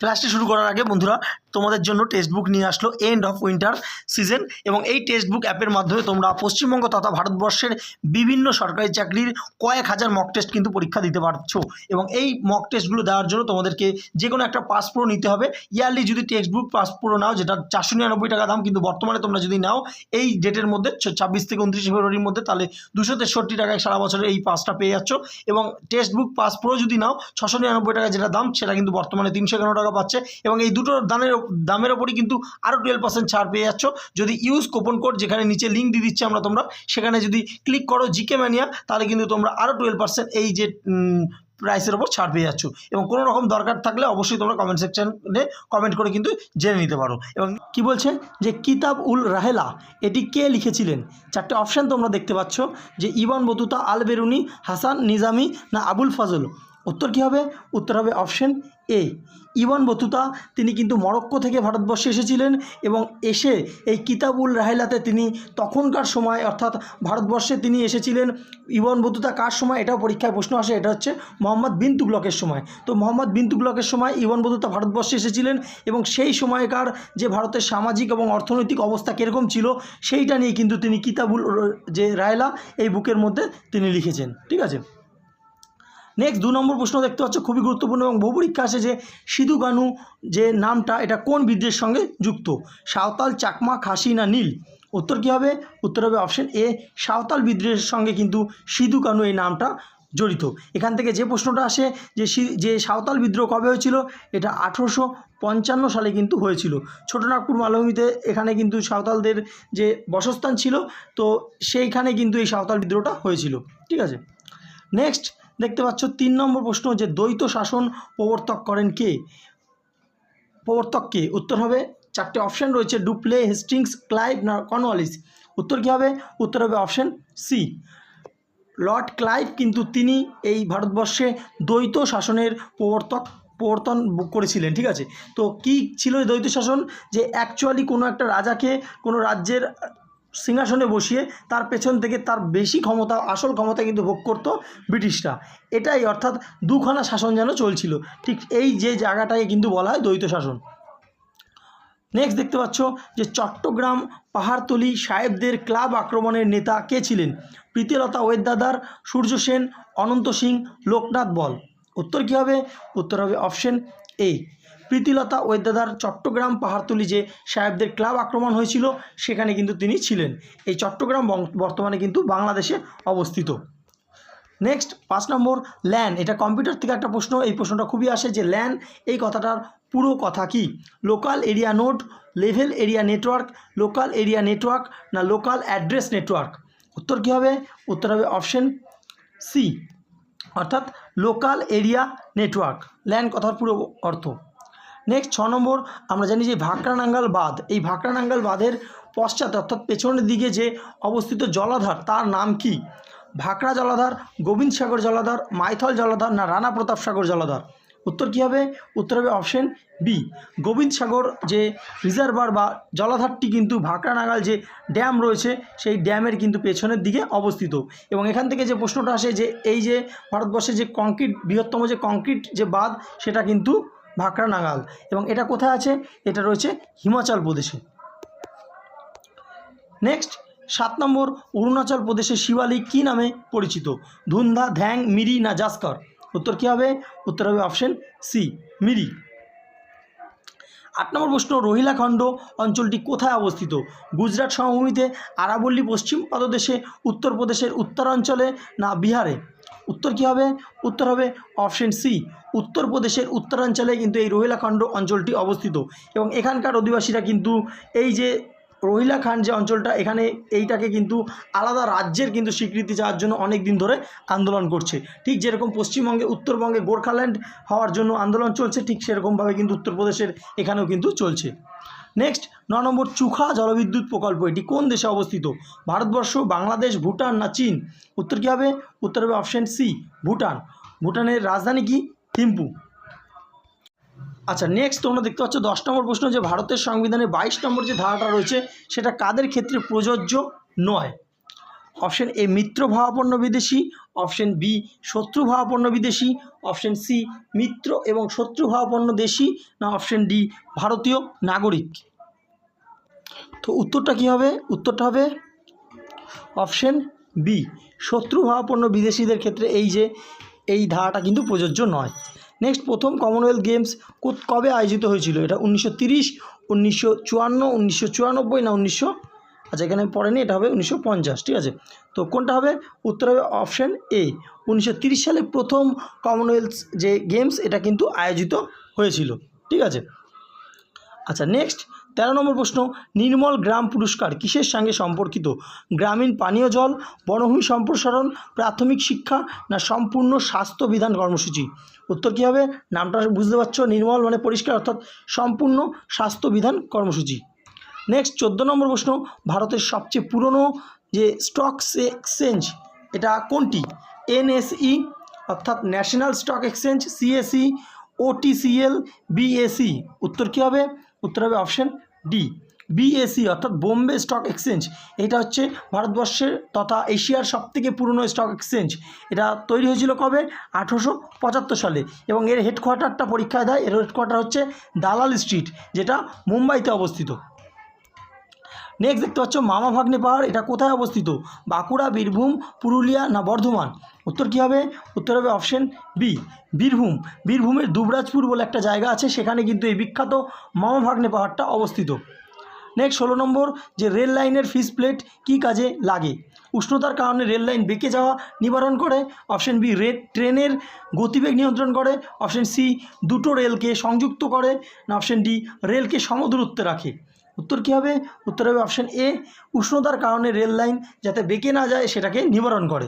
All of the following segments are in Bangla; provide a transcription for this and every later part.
ক্লাসটি শুরু করার আগে বন্ধুরা, তোমাদের জন্য টেক্সট বুক নিয়ে আসলো এন্ড অফ উইন্টার সিজন এবং এই টেক্সট বুক অ্যাপের মাধ্যমে তোমরা পশ্চিমবঙ্গ তথা ভারতবর্ষের বিভিন্ন সরকারি চাকরির কয়েক হাজার মক টেস্ট কিন্তু পরীক্ষা দিতে পারছ এবং এই মক টেস্টগুলো দেওয়ার জন্য তোমাদেরকে যে কোনো একটা পাস প্রো নিতে হবে। ইয়ারলি যদি টেক্সট বুক পাস প্রো নাও, যেটা চারশো নিরানব্বই টাকা দাম, কিন্তু বর্তমানে তোমরা যদি নাও, এই ডেটের মধ্যে ছাব্বিশ থেকে উনত্রিশে ফেব্রুয়ারির মধ্যে, তাহলে দুশো তেষট্টি টাকায় সারা বছরের এই পাসটা পেয়ে যাচ্ছ এবং টেক্সট বুক পাস প্রো যদি নাও, ছশো নিরানব্বই টাকা যেটা দাম, সেটা কিন্তু বর্তমানে তিনশো এগারো টাকা পাচ্ছে এবং এই দুটো দামের দামের ওপরই কিন্তু আরও টুয়েলভ পার্সেন্ট ছাড় পেয়ে যাচ্ছ। যদি ইউজ কোপন কোড যেখানে নিচে লিঙ্ক দিয়ে দিচ্ছি আমরা তোমরা, সেখানে যদি ক্লিক করো জিকে ম্যানিয়া তাহলে কিন্তু তোমরা আরও টুয়েলভ পার্সেন্ট এই যে প্রাইসের ওপর ছাড় পেয়ে যাচ্ছ। এবং কোনো রকম দরকার থাকলে অবশ্যই তোমরা কমেন্ট সেকশনে কমেন্ট করে কিন্তু জেনে নিতে পারো। এবং কি বলছে? যে কিতাব উল রাহেলা, এটি কে লিখেছিলেন? চারটে অপশান তোমরা দেখতে পাচ্ছ। যে Ibn Battuta, Al Biruni, Hasan Nizami না আবুল ফজল? উত্তর কী হবে? উত্তর হবে অপশন এ ইবন বতুতা, তিনি কিন্তু মরক্কো থেকে ভারতবর্ষে এসেছিলেন এবং এসে এই কিতাবুল রাহেলাতে তিনি তখনকার সময়, অর্থাৎ ভারতবর্ষে তিনি এসেছিলেন। ইবন বতুতা কার সময়? এটাও পরীক্ষায় প্রশ্ন আসে, এটা হচ্ছে মোহাম্মদ বিন তুগলকের সময়। তো মোহাম্মদ বিন তুগলকের সময় ইবন বতুতা ভারতবর্ষে এসেছিলেন এবং সেই সময়কার যে ভারতের সামাজিক এবং অর্থনৈতিক অবস্থা কীরকম ছিল, সেইটা নিয়ে কিন্তু তিনি কিতাবুল, যে রায়লা এই বুকের মধ্যে তিনি লিখেছেন। ঠিক আছে? নেক্সট দু নম্বর প্রশ্ন দেখতে পাচ্ছ, খুবই গুরুত্বপূর্ণ এবং বহু পরীক্ষা আসে যে সিধু কানু যে নামটা, এটা কোন বিদ্রোহের সঙ্গে যুক্ত? সাঁওতাল চাকমা, খাসি না নীল? উত্তর কী হবে? উত্তর হবে অপশন এ সাঁওতাল বিদ্রোহের সঙ্গে কিন্তু সিধু কানু এই নামটা জড়িত। এখান থেকে যে প্রশ্নটা আসে যে যে সাঁওতাল বিদ্রোহ কবে হয়েছিল? এটা আঠেরোশো পঞ্চান্ন সালে কিন্তু হয়েছিল। ছোটনাগপুর মালভূমিতে এখানে কিন্তু সাঁওতালদের যে বসস্থান ছিল, তো সেইখানে কিন্তু এই সাঁওতাল বিদ্রোহটা হয়েছিল। ঠিক আছে? নেক্সট দেখতে পাচ্ছ তিন নম্বর প্রশ্ন যে দ্বৈত শাসন প্রবর্তক করেন কে? প্রবর্তক কে? উত্তর হবে চারটে অপশান রয়েছে ডুপ্লে হেস্টিংস ক্লাইভ না কর্নওয়ালিস উত্তর কী হবে? উত্তর হবে অপশান সি লর্ড ক্লাইভ কিন্তু তিনি এই ভারতবর্ষে দ্বৈত শাসনের প্রবর্তক, প্রবর্তন করেছিলেন, ঠিক আছে? তো কি ছিল দ্বৈত শাসন? যে অ্যাকচুয়ালি কোনো একটা রাজাকে কোনো রাজ্যের সিংহাসনে বসিয়ে তার পেছন থেকে তার বেশি ক্ষমতা, আসল ক্ষমতা কিন্তু ভোগ করতো ব্রিটিশরা। এটাই অর্থাৎ দুখানা শাসন যেন চলছিল। ঠিক এই যে জায়গাটাকে কিন্তু বলা হয় দ্বৈত শাসন। নেক্সট দেখতে পাচ্ছ যে চট্টগ্রাম পাহাড়তলি সাহেবদের ক্লাব আক্রমণের নেতা কে ছিলেন? প্রীতিলতা ওয়েদাদার, সূর্য সেন, অনন্ত সিং, লোকনাথ বল। উত্তর কী হবে? উত্তর হবে অপশন এ প্রীতিলতা ওয়েদাদার চট্টগ্রাম পাহাড়তলি যে সাহেবদের ক্লাব আক্রমণ হয়েছিল, সেখানে কিন্তু তিনি ছিলেন। এই চট্টগ্রাম বর্তমানে কিন্তু বাংলাদেশে অবস্থিত। নেক্সট পাঁচ নম্বর ল্যান এটা কম্পিউটার থেকে একটা প্রশ্ন। এই প্রশ্নটা খুবই আসে যে ল্যান এই কথাটার পুরো কথা কি? Local area note level area network local area network না লোকাল অ্যাড্রেস নেটওয়ার্ক উত্তর কী হবে? উত্তর হবে অপশন সি অর্থাৎ লোকাল এরিয়া নেটওয়ার্ক ল্যান কথার পুরো অর্থ। নেক্সট ছ নম্বর, আমরা জানি যে ভাকরানাঙ্গাল বাঁধ। এই ভাকরানাঙ্গাল বাঁধের পশ্চাতে অর্থাৎ পেছনের দিকে যে অবস্থিত জলাধার, তার নাম কি? ভাকরা জলাধার, গোবিন্দ সাগর জলাধার, মাইথল জলাধার না রানা প্রতাপ সাগর জলাধার? উত্তর কী হবে? উত্তর হবে অপশন বি গোবিন্দ সাগর যে রিজার্ভার বা জলাধারটি কিন্তু ভাকরা ভাকরানাগাল যে ড্যাম রয়েছে, সেই ড্যামের কিন্তু পেছনের দিকে অবস্থিত। এবং এখান থেকে যে প্রশ্নটা আসে যে এই যে ভারতবর্ষে যে কংক্রিট, বৃহত্তম যে কংক্রিট যে বাঁধ, সেটা কিন্তু ভাকরা নাগাল। এবং এটা কোথায় আছে? এটা রয়েছে হিমাচল প্রদেশে। নেক্সট সাত নম্বর, অরুণাচল প্রদেশে শিবালিক কী নামে পরিচিত? ধুন্ধা ধ্যাং মিরি না জাস্কর? উত্তর কী হবে? উত্তর হবে অপশন সি মিরি। আট নম্বর প্রশ্ন রোহিলাখণ্ড অঞ্চলটি কোথায় অবস্থিত? গুজরাট সমভূমিতে, আরাবল্লী পশ্চিম পদদেশে, উত্তরপ্রদেশের উত্তরাঞ্চলে না বিহারে? উত্তর কী হবে? উত্তর হবে অপশন সি। উত্তরপ্রদেশের উত্তরাঞ্চলে কিন্তু এই রোহিলাখণ্ড অঞ্চলটি অবস্থিত এবং এখানকার অধিবাসীরা কিন্তু এই যে রোহিলা খান যে অঞ্চলটা, এখানে এইটাকে কিন্তু আলাদা রাজ্যের কিন্তু স্বীকৃতি চাওয়ার জন্য অনেক দিন ধরে আন্দোলন করছে। ঠিক যেরকম পশ্চিমবঙ্গে উত্তরবঙ্গে গোর্খাল্যান্ড হওয়ার জন্য আন্দোলন চলছে, ঠিক সেরকমভাবে কিন্তু উত্তরপ্রদেশের এখানেও কিন্তু চলছে। নেক্সট ন নম্বর চুখা জলবিদ্যুৎ প্রকল্প, এটি কোন দেশে অবস্থিত? ভারতবর্ষ, বাংলাদেশ, ভুটান না চীন? উত্তর কী হবে? উত্তর হবে অপশান সি ভুটান। ভুটানের রাজধানী কি? থিম্পু। আচ্ছা নেক্সট তোমরা দেখতে পাচ্ছ দশ নম্বর প্রশ্ন যে ভারতের সংবিধানে বাইশ নম্বর যে ধারাটা রয়েছে, সেটা কাদের ক্ষেত্রে প্রযোজ্য নয়? অপশন এ মিত্র ভাবাপন্ন বিদেশি অপশন বি শত্রু ভাবাপন্ন বিদেশি অপশন সি মিত্র এবং শত্রু ভাবাপন্ন দেশি, না অপশন ডি ভারতীয় নাগরিক? তো উত্তরটা কী হবে? উত্তরটা হবে অপশন বি শত্রু ভাবাপন্ন বিদেশিদের ক্ষেত্রে এই যে, এই ধারাটা কিন্তু প্রযোজ্য নয়। নেক্সট প্রথম কমনওয়েলথ গেমস কবে আয়োজিত হয়েছিল? এটা উনিশশো তিরিশ, উনিশশো চুয়ান্ন, উনিশশো চুরানব্বই না উনিশশো? আচ্ছা এখানে পড়েনি, এটা হবে উনিশশো পঞ্চাশ, ঠিক আছে? তো কোনটা হবে? উত্তর হবে অপশান এ উনিশশো তিরিশ সালে প্রথম কমনওয়েলথ যে গেমস এটা কিন্তু আয়োজিত হয়েছিল, ঠিক আছে? আচ্ছা নেক্সট তেরো নম্বর প্রশ্ন, নির্মল গ্রাম পুরস্কার কিসের সঙ্গে সম্পর্কিত? গ্রামীণ পানীয় জল, বনভূমি সম্প্রসারণ, প্রাথমিক শিক্ষা, না সম্পূর্ণ স্বাস্থ্য বিধান কর্মসূচি? উত্তর কী হবে? নামটা বুঝতে পারছ? নির্মল মানে পরিষ্কার, অর্থাৎ সম্পূর্ণ স্বাস্থ্যবিধান কর্মসূচি। নেক্সট চোদ্দ নম্বর প্রশ্ন, ভারতের সবচেয়ে পুরনো যে স্টক এক্সচেঞ্জ এটা কোনটি? এনএসই অর্থাৎ national stock exchange CSE OTCL BSE উত্তর কী হবে? উত্তর হবে অপশন ডি বিএসি অর্থাৎ বোম্বে স্টক এক্সচেঞ্জ এটা হচ্ছে ভারতবর্ষের তথা এশিয়ার সবথেকে পুরনো স্টক এক্সচেঞ্জ এটা তৈরি হয়েছিল কবে? আঠেরোশো পঁচাত্তর সালে এবং এর হেডকোয়ার্টারটা পরীক্ষায় দেয়। এর হেডকোয়ার্টার হচ্ছে দালাল স্ট্রিট যেটা মুম্বাইতে অবস্থিত। নেক্সট দেখতে পাচ্ছ মামা ভাগ্নে পাহাড়, এটা কোথায় অবস্থিত? বাঁকুড়া, বীরভূম, পুরুলিয়া না বর্ধমান? উত্তর কী হবে? উত্তর হবে অপশন বি বীরভূম। বীরভূমের দুবরাজপুর বলে একটা জায়গা আছে, সেখানে কিন্তু এই বিখ্যাত মামা ভাগ্নে পাহাড়টা অবস্থিত। নেক্সট ষোলো নম্বর, যে রেল লাইনের ফিস প্লেট কী কাজে লাগে? উষ্ণতার কারণে রেল লাইন বেঁকে যাওয়া নিবারণ করে। অপশন বি রে ট্রেনের গতিবেগ নিয়ন্ত্রণ করে। অপশন সি দুটো রেলকে সংযুক্ত করে। অপশন ডি রেলকে সমদূরত্বে রাখে। উত্তর কী হবে? উত্তর হবে অপশন এ উষ্ণতার কারণে রেল লাইন যাতে বেঁকে না যায়, সেটাকে নিবারণ করে।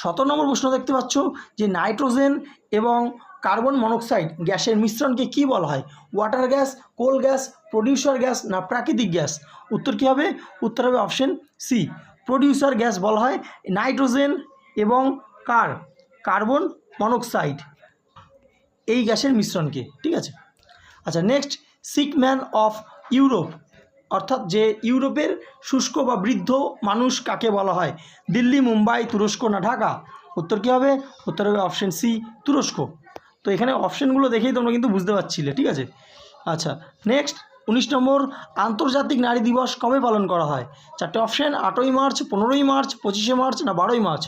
সতেরো নম্বর প্রশ্ন দেখতে পাচ্ছ, যে নাইট্রোজেন এবং কার্বন মনোক্সাইড গ্যাসের মিশ্রণকে কি বলা হয়? Water gas coal gas producer gas না প্রাকৃতিক গ্যাস? উত্তর কী হবে? উত্তর হবে অপশন সি প্রডিউসার গ্যাস বলা হয় নাইট্রোজেন এবং কার কার্বন মনোক্সাইড এই গ্যাসের মিশ্রণকে, ঠিক আছে? আচ্ছা next sick man of Europe অর্থাৎ যে ইউরোপের শুষ্ক বা বৃদ্ধ মানুষ কাকে বলা হয়? দিল্লি, মুম্বাই, তুরস্ক না ঢাকা? উত্তর কী হবে? উত্তর হবে অপশন সি তুরস্ক। তো এখানে অপশনগুলো দেখেই তোমরা কিন্তু বুঝতে পারছিলে, ঠিক আছে? আচ্ছা নেক্সট উনিশ নম্বর, আন্তর্জাতিক নারী দিবস কবে পালন করা হয়? চারটে অপশান, আটই মার্চ, পনেরোই মার্চ, পঁচিশে মার্চ না বারোই মার্চ?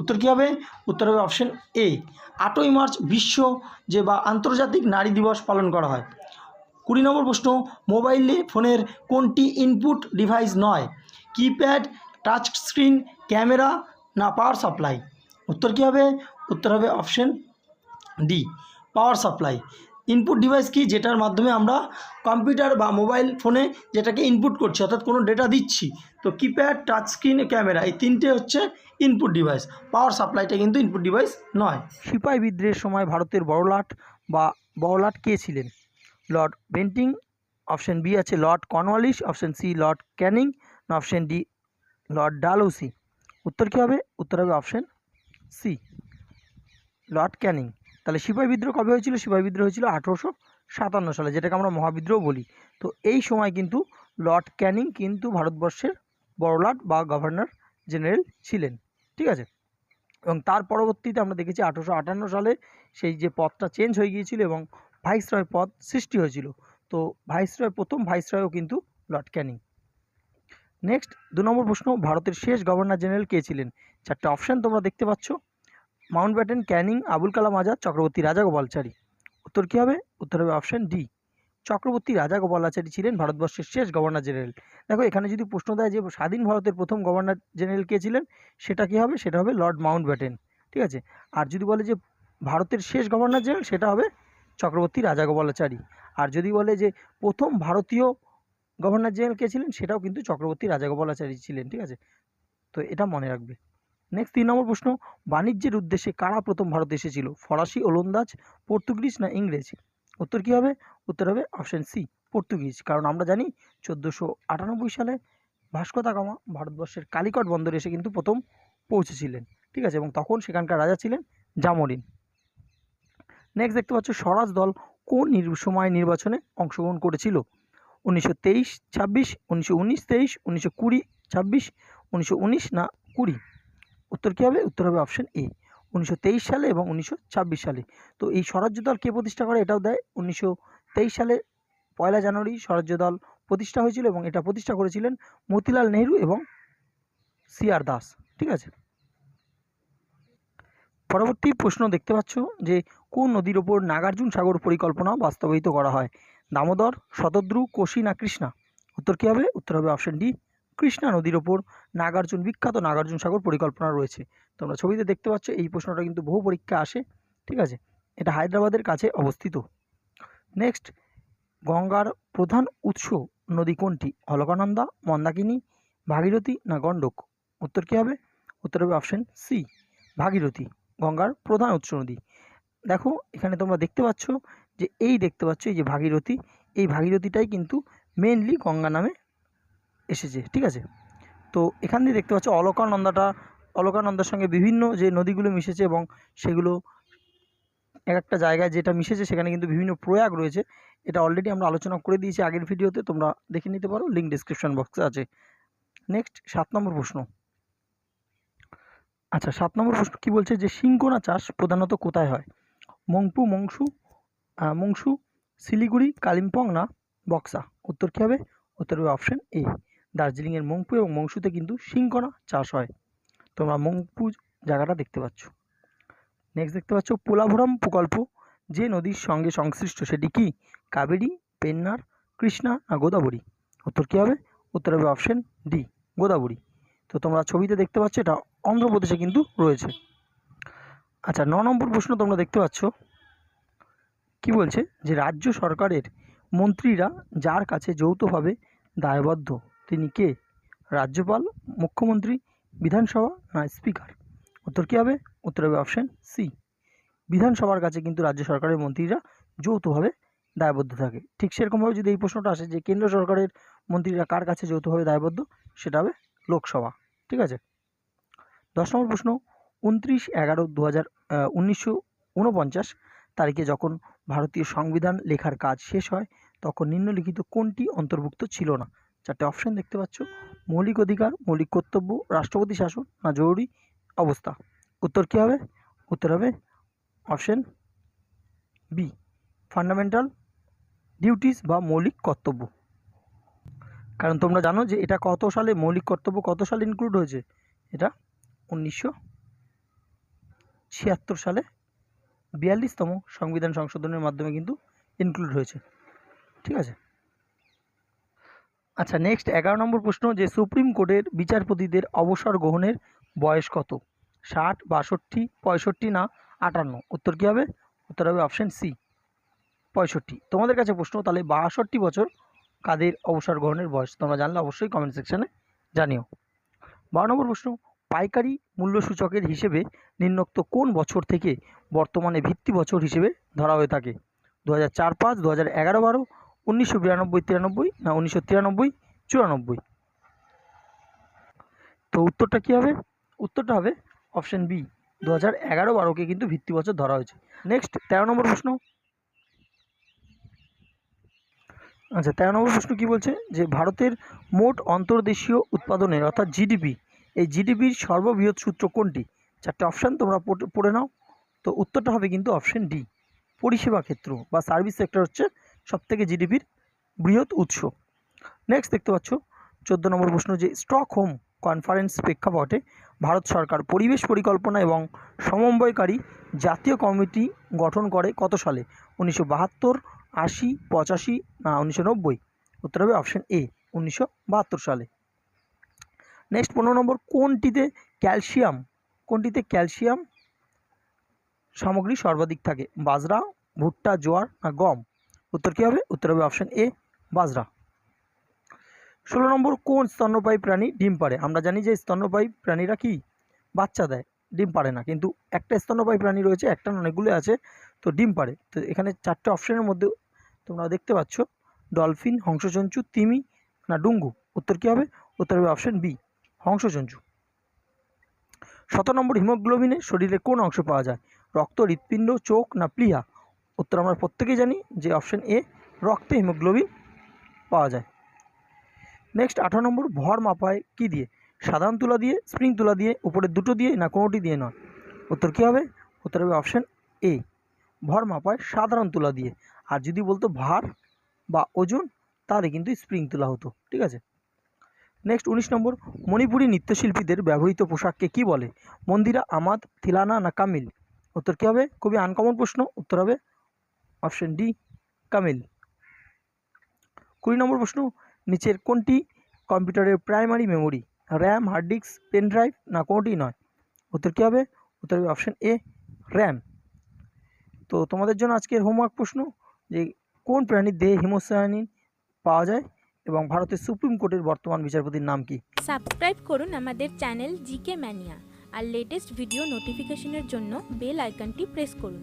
উত্তর কী হবে? উত্তর হবে অপশান এ আটই মার্চ, বিশ্ব যে বা আন্তর্জাতিক নারী দিবস পালন করা হয়। কুড়ি নম্বর প্রশ্ন, মোবাইলে, ফোনের কোনটি ইনপুট ডিভাইস নয়? কিপ্যাড টাচ স্ক্রিন ক্যামেরা না পাওয়ার সাপ্লাই উত্তর কী হবে? উত্তর হবে option D power supply input device কি? যেটার মাধ্যমে আমরা কম্পিউটার বা মোবাইল ফোনে যেটাকে ইনপুট করছি, অর্থাৎ কোনো ডেটা দিচ্ছি। তো কিপ্যাড টাচ স্ক্রিন ক্যামেরা এই তিনটে হচ্ছে ইনপুট ডিভাইস পাওয়ার সাপ্লাইটা কিন্তু ইনপুট ডিভাইস নয়। সিপাহি বিদ্রোহের সময় ভারতের বড়লাট বা বড়লাট কে ছিলেন? লর্ড বেন্টিং অপশন বি আছে lord Cornwallis option C lord Canning option D lord Dalhousie উত্তর কী হবে? উত্তর হবে অপশন সি লর্ড ক্যানিং তাহলে সিপাহি বিদ্রোহ কবে হয়েছিল? সিপাহি বিদ্রোহ হয়েছিল আঠেরোশো সাতান্ন সালে, যেটাকে আমরা মহাবিদ্রোহ বলি। তো এই সময় কিন্তু লর্ড ক্যানিং কিন্তু ভারতবর্ষের বড়লাট বা গভর্নর জেনারেল ছিলেন, ঠিক আছে? এবং তার পরবর্তীতে আমরা দেখেছি আঠেরোশো আটান্ন সালে সেই যে পদটা চেঞ্জ হয়ে গিয়েছিল এবং ভাইসরয় পদ সৃষ্টি হয়েছিল। তো ভাইসরয়, প্রথম ভাইসরয়ও কিন্তু লর্ড ক্যানিং। নেক্সট দু নম্বর প্রশ্ন, ভারতের শেষ গভর্নর জেনারেল কে ছিলেন? চারটে অপশান তোমরা দেখতে পাচ্ছ। Mountbatten, Canning, Abul Kalam Azad, Chakravarti Raja Rajagopalachari উত্তর কী হবে? উত্তর হবে অপশান ডি চক্রবর্তী রাজা রাজাগোপালাচারী ছিলেন ভারতবর্ষের শেষ গভর্নর জেনারেল দেখো, এখানে যদি প্রশ্ন দেয় যে স্বাধীন ভারতের প্রথম গভর্নর জেনারেল কে ছিলেন, সেটা কী হবে? সেটা হবে লর্ড মাউন্ট ব্যাটেন। ঠিক আছে? আর যদি বলে যে ভারতের শেষ গভর্নর জেনারেল সেটা হবে চক্রবর্তী রাজা রাজাগোপালাচারী আর যদি বলে যে প্রথম ভারতীয় গভর্নর জেনারেল কে ছিলেন, সেটাও কিন্তু চক্রবর্তী রাজা রাজাগোপালাচারী ছিলেন। ঠিক আছে? তো এটা মনে রাখবে। নেক্সট তিন নম্বর প্রশ্ন, বাণিজ্যের উদ্দেশ্যে কারা প্রথম ভারতে এসেছিল? ফরাসি, ওলন্দাজ, পর্তুগিজ না ইংরেজ? উত্তর কী হবে? উত্তর হবে অপশন সি পর্তুগিজ। কারণ আমরা জানি চোদ্দোশো আটানব্বই সালে ভাস্কো দা গামা ভারতবর্ষের কালিকট বন্দরে এসে কিন্তু প্রথম পৌঁছেছিলেন। ঠিক আছে? এবং তখন সেখানকার রাজা ছিলেন জামরিন। নেক্সট দেখতে পাচ্ছ, স্বরাজ দল কোন সময় নির্বাচনে অংশগ্রহণ করেছিল? উনিশশো তেইশ ছাব্বিশ, উনিশশো উনিশ তেইশ, উনিশশো কুড়ি ছাব্বিশ, উনিশশো উনিশ না কুড়ি? উত্তর কী হবে? উত্তর হবে অপশন এ উনিশশো তেইশ সালে এবং উনিশশো ছাব্বিশ সালে। তো এই স্বরাজ্য দল কে প্রতিষ্ঠা করে? এটাও দেয়। উনিশশো তেইশ সালে পয়লা জানুয়ারি স্বরাজ্য দল প্রতিষ্ঠা হয়েছিল এবং এটা প্রতিষ্ঠা করেছিলেন মতিলাল নেহরু এবং সি আর দাস। ঠিক আছে? পরবর্তী প্রশ্ন দেখতে পাচ্ছ যে কোন নদীর ওপর নাগার্জুন সাগর পরিকল্পনা বাস্তবায়িত করা হয়? দামোদর, শতদ্রু কোশি না কৃষ্ণা। উত্তর কী হবে? উত্তর হবে অপশন ডি কৃষ্ণা নদীর ওপর নাগার্জুন, বিখ্যাত নাগার্জুন সাগর পরিকল্পনা রয়েছে। তোমরা ছবিতে দেখতে পাচ্ছ, এই প্রশ্নটা কিন্তু বহু পরীক্ষা আসে, ঠিক আছে? এটা হায়দ্রাবাদের কাছে অবস্থিত। নেক্সট গঙ্গার প্রধান উৎস নদী কোনটি? অলকানন্দা, মন্দাকিনী, ভাগীরথী না গণ্ডক? উত্তর কী হবে? উত্তর হবে অপশন সি ভাগীরথী, গঙ্গার প্রধান উৎস নদী। দেখো, এখানে তোমরা দেখতে পাচ্ছ যে, এই দেখতে পাচ্ছ এই যে ভাগীরথী, এই ভাগীরথীটাই কিন্তু মেনলি গঙ্গা নামে এসেছে, ঠিক আছে? তো এখান দিয়ে দেখতে পাচ্ছ অলকানন্দাটা, অলকানন্দার সঙ্গে বিভিন্ন যে নদীগুলো মিশেছে এবং সেগুলো এক একটা জায়গায় যেটা মিশেছে, সেখানে কিন্তু বিভিন্ন প্রয়াগ রয়েছে। এটা অলরেডি আমরা আলোচনা করে দিয়েছি আগের ভিডিওতে, তোমরা দেখে নিতে পারো লিঙ্ক ডিসক্রিপশন বক্সে আছে। নেক্সট সাত নম্বর প্রশ্ন। আচ্ছা সাত নম্বর প্রশ্ন কী বলছে যে সিংকোনা চাষ প্রধানত কোথায় হয়? মংপু, মংসু মংসু, শিলিগুড়ি, কালিম্পং না বক্সা? উত্তর কী হবে? উত্তর হবে অপশন এ দার্জিলিংয়ের মংপু এবং মংসুতে কিন্তু সিংকোনা চাষ হয়। তোমরা মংপু জায়গাটা দেখতে পাচ্ছ। নেক্সট দেখতে পাচ্ছ পোলাভরম প্রকল্প। যে নদীর সঙ্গে সংশ্লিষ্ট সেটি কি? কাবেরী, পেন্নার, কৃষ্ণা না গোদাবরী? উত্তর কী হবে? উত্তর হবে অপশন ডি গোদাবরী। তো তোমরা ছবিতে দেখতে পাচ্ছ এটা অন্ধ্রপ্রদেশে কিন্তু রয়েছে। আচ্ছা ন নম্বর প্রশ্ন তোমরা দেখতে পাচ্ছ। কি বলছে? যে রাজ্য সরকারের মন্ত্রীরা যার কাছে যৌথভাবে দায়বদ্ধ তিনি কে? রাজ্যপাল, মুখ্যমন্ত্রী, বিধানসভা না স্পিকার? উত্তর কী হবে? উত্তর হবে অপশান সি বিধানসভার কাছে কিন্তু রাজ্য সরকারের মন্ত্রীরা যৌথভাবে দায়বদ্ধ থাকে। ঠিক সেরকমভাবে যদি এই প্রশ্নটা আসে যে কেন্দ্র সরকারের মন্ত্রীরা কার কাছে যৌথভাবে দায়বদ্ধ, সেটা হবে লোকসভা। ঠিক আছে? দশ নম্বর প্রশ্ন। উনত্রিশ এগারো দু হাজার উনিশশো উনপঞ্চাশ তারিখে যখন ভারতীয় সংবিধান লেখার কাজ শেষ হয়, তখন নিম্নলিখিত কোনটি অন্তর্ভুক্ত ছিল না? চারটে অপশন দেখতে পাচ্ছ। মৌলিক অধিকার, মৌলিক কর্তব্য, রাষ্ট্রপতি শাসন, না জরুরি অবস্থা। উত্তর কী হবে? উত্তর হবে অপশন বি ফান্ডামেন্টাল ডিউটিস বা মৌলিক কর্তব্য। কারণ তোমরা জানো যে এটা কত সালে মৌলিক কর্তব্য কত সালে ইনক্লুড হয়েছে? এটা উনিশশো ছিয়াত্তর সালে বিয়াল্লিশতম সংবিধান সংশোধনের মাধ্যমে কিন্তু ইনক্লুড হয়েছে। ঠিক আছে? আচ্ছা নেক্সট এগারো নম্বর প্রশ্ন যে সুপ্রিম কোর্টের বিচারপতিদের অবসর গ্রহণের বয়স কত? ষাট, বাষট্টি, পঁয়ষট্টি না আটান্ন? উত্তর কী হবে? উত্তর হবে অপশান সি পঁয়ষট্টি। তোমাদের কাছে প্রশ্ন, তাহলে বাষট্টি বছর কাদের অবসর গ্রহণের বয়স? তোমরা জানলে অবশ্যই কমেন্ট সেকশানে জানিও। বারো নম্বর প্রশ্ন, পাইকারি মূল্য সূচকের হিসেবে নিম্নোক্ত কোন বছর থেকে বর্তমানে ভিত্তি বছর হিসেবে ধরা হয়ে থাকে? দু হাজার চার পাঁচ দু হাজার এগারো বারো উনিশশো বিরানব্বই, তিরানব্বই না উনিশশো তিরানব্বই, চুরানব্বই? তো উত্তরটা কী হবে? উত্তরটা হবে অপশন বি। দু হাজার এগারো বারোকে কিন্তু ভিত্তি বছর ধরা হয়েছে। নেক্সট, তেরো নম্বর প্রশ্ন। আচ্ছা তেরো নম্বর প্রশ্ন কী বলছে? যে ভারতের মোট অন্তর্দেশীয় উৎপাদনের, অর্থাৎ জিডিপি, এই জিডিপির সর্ববৃহৎ সূত্র কোনটি? চারটে অপশান, তোমরা পড়ে- নাও। তো উত্তরটা হবে কিন্তু অপশন ডি। পরিষেবা ক্ষেত্র বা সার্ভিস সেক্টর হচ্ছে সবথেকে জিডিপির বৃহৎ উৎস। নেক্সট দেখতে পাচ্ছ, চোদ্দ নম্বর প্রশ্ন যে স্টকহোম কনফারেন্স প্রেক্ষাপটে ভারত সরকার পরিবেশ পরিকল্পনা এবং সমন্বয়কারী জাতীয় কমিটি গঠন করে কত সালে? উনিশশো বাহাত্তর, আশি, পঁচাশি না উনিশশো নব্বই? উত্তর হবে অপশন এ উনিশশো বাহাত্তর সালে। নেক্সট পনেরো নম্বর, কোনটিতে ক্যালসিয়াম কোনটিতে ক্যালসিয়াম সামগ্রী সর্বাধিক থাকে? বাজরা, ভুট্টা, জোয়ার না গম? উত্তর কী হবে? উত্তর হবে অপশন এ বাজরা। ষোলো নম্বর, কোন স্তন্যপায়ী প্রাণী ডিম পাড়ে? আমরা জানি যে স্তন্যপায়ী প্রাণীরা কি? বাচ্চা দেয়, ডিম পাড়ে না। কিন্তু একটা স্তন্যপায়ী প্রাণী রয়েছে, একটা অনেকগুলো আছে, তো ডিম পাড়ে। তো এখানে চারটে অপশনের মধ্যে তোমরা দেখতে পাচ্ছ ডলফিন হংসচঞ্চু তিমি না ডুঙ্গু। উত্তর কী হবে? উত্তর হবে অপশন বি হংসচঞ্চু শত নম্বর, হিমোগ্লোবিনে শরীরে কোন অংশ পাওয়া যায়? রক্ত, হৃৎপিণ্ড, চোখ না প্লিহা? উত্তর আমরা প্রত্যেকেই জানি যে অপশন এ রক্তে হিমোগ্লোবিন পাওয়া যায়। নেক্সট আঠারো নম্বর, ভর মাপায় কী দিয়ে? সাধারণ তুলা দিয়ে, স্প্রিং তুলা দিয়ে, উপরের দুটো দিয়ে না কোনোটি দিয়ে নয়? উত্তর কী হবে? উত্তর হবে অপশান এ। ভর মাপায় সাধারণ তুলা দিয়ে। আর যদি বলতো ভার বা ওজন, তাহলে কিন্তু স্প্রিং তুলা হতো, ঠিক আছে? নেক্সট উনিশ নম্বর, মণিপুরী নৃত্যশিল্পীদের ব্যবহৃত পোশাককে কী বলে? মন্দিরা, আমাদ, থিলানা না কামিল? উত্তর কী হবে? খুবই আনকমন প্রশ্ন, উত্তর হবে অপশন ডি, কামিল। কুড়ি নম্বর প্রশ্ন, নিচের কোনটি কম্পিউটারের primary memory? RAM, hard disk, pen drive, না কোনোটি নয়? উত্তর কী হবে? উত্তর হবে অপশন এ, র্যাম। তো তোমাদের জন্য আজকের হোমওয়ার্ক প্রশ্ন যে, কোন প্রাণীর দেহে হিমোসায়ানিন পাওয়া যায় এবং ভারতের সুপ্রিম কোর্টের বর্তমান বিচারপতির নাম কি? সাবস্ক্রাইব করুন আমাদের চ্যানেল জিকে ম্যানিয়া আর লেটেস্ট ভিডিও নোটিফিকেশনের জন্য বেল আইকনটি প্রেস করুন।